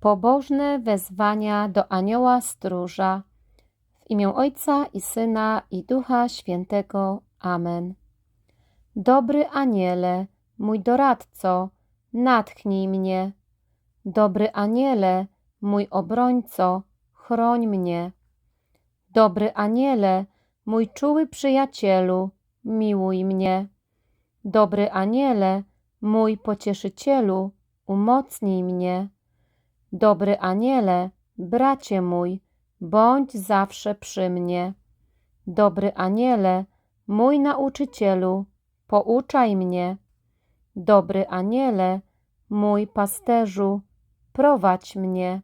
Pobożne wezwania do anioła stróża. W imię Ojca i Syna i Ducha Świętego. Amen. Dobry aniele, mój doradco, natchnij mnie. Dobry aniele, mój obrońco, chroń mnie. Dobry aniele, mój czuły przyjacielu, miłuj mnie. Dobry aniele, mój pocieszycielu, umocnij mnie. Dobry aniele, bracie mój, bądź zawsze przy mnie. Dobry aniele, mój nauczycielu, pouczaj mnie. Dobry aniele, mój pasterzu, prowadź mnie.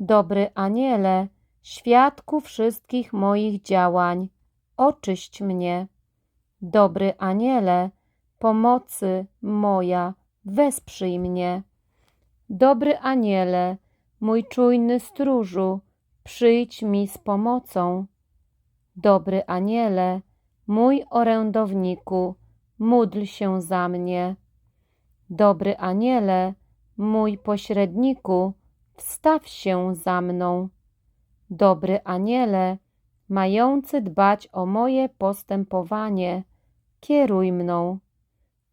Dobry aniele, świadku wszystkich moich działań, oczyść mnie. Dobry aniele, pomocy moja, wesprzyj mnie. Dobry aniele, mój czujny stróżu, przyjdź mi z pomocą. Dobry aniele, mój orędowniku, módl się za mnie. Dobry aniele, mój pośredniku, wstaw się za mną. Dobry aniele, mający dbać o moje postępowanie, kieruj mną.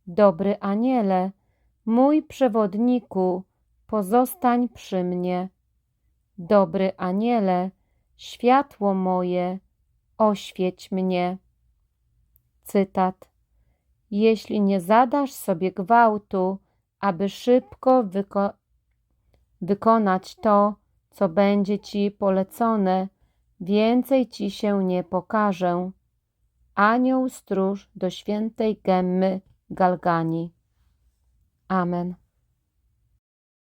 Dobry aniele, mój przewodniku, pozostań przy mnie. Dobry aniele, światło moje, oświeć mnie. Cytat. Jeśli nie zadasz sobie gwałtu, aby szybko wyko wykonać to, co będzie ci polecone, więcej ci się nie pokażę. Anioł stróż do świętej Gemmy Galgani. Amen.